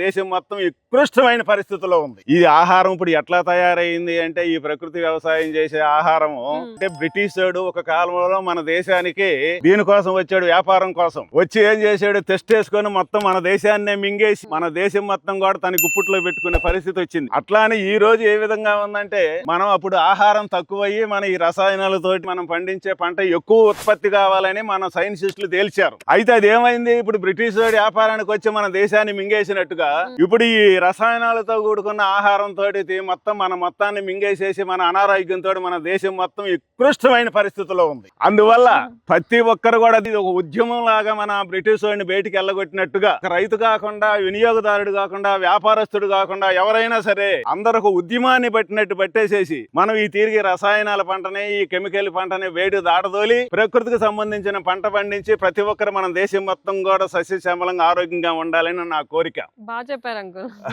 దేశం మొత్తం ఉత్కృష్టమైన పరిస్థితిలో ఉంది. ఈ ఆహారం ఇప్పుడు ఎట్లా తయారైంది అంటే ఈ ప్రకృతి వ్యవసాయం చేసే ఆహారము అంటే బ్రిటిష్ వాడు ఒక కాలంలో మన దేశానికి దీనికోసం వచ్చాడు వ్యాపారం కోసం. వచ్చి ఏం చేశాడు? టెస్ట్ వేసుకొని మొత్తం మన దేశాన్నే మింగేసి మన దేశం మొత్తం కూడా తన గుప్పుట్లో పెట్టుకునే పరిస్థితి వచ్చింది. అట్లానే ఈ రోజు ఏ విధంగా ఉందంటే మనం అప్పుడు ఆహారం తక్కువయ్యి మన ఈ రసాయనాలతోటి మనం పండించే పంట ఎక్కువ ఉత్పత్తి కావాలని మన సైన్సిస్టులు తేల్చారు. అయితే అది ఏమైంది? ఇప్పుడు బ్రిటిష్ వాడి వ్యాపారానికి వచ్చి మన దేశాన్ని మింగేసినట్టుగా ఇప్పుడు ఈ రసాయనాలతో కూడుకున్న ఆహారం తోటి మొత్తం మన మొత్తాన్ని మింగేసేసి మన అనారోగ్యంతో మన దేశం మొత్తం ఉత్కృష్టమైన పరిస్థితిలో ఉంది. అందువల్ల ప్రతి ఒక్కరు కూడా ఇది ఒక ఉద్యమం లాగా మన బ్రిటిష్ వాడిని బయటికి వెళ్ళగొట్టినట్టుగా రైతు కాకుండా వినియోగదారుడు కాకుండా వ్యాపారస్తుడు కాకుండా ఎవరైనా సరే అందరూ ఒక ఉద్యమాన్ని పట్టినట్టు పట్టేసేసి మనం ఈ తిరిగి రసాయనాల పంటని ఈ కెమికల్ పంటని వేడి దాటదోలి ప్రకృతికి సంబంధించిన పంట పండించి ప్రతి ఒక్కరు మన దేశం మొత్తం కూడా సస్యశ్యామలంగా ఆరోగ్యంగా ఉండాలని నా కోరిక. బాగా చెప్పారు అంకుల్.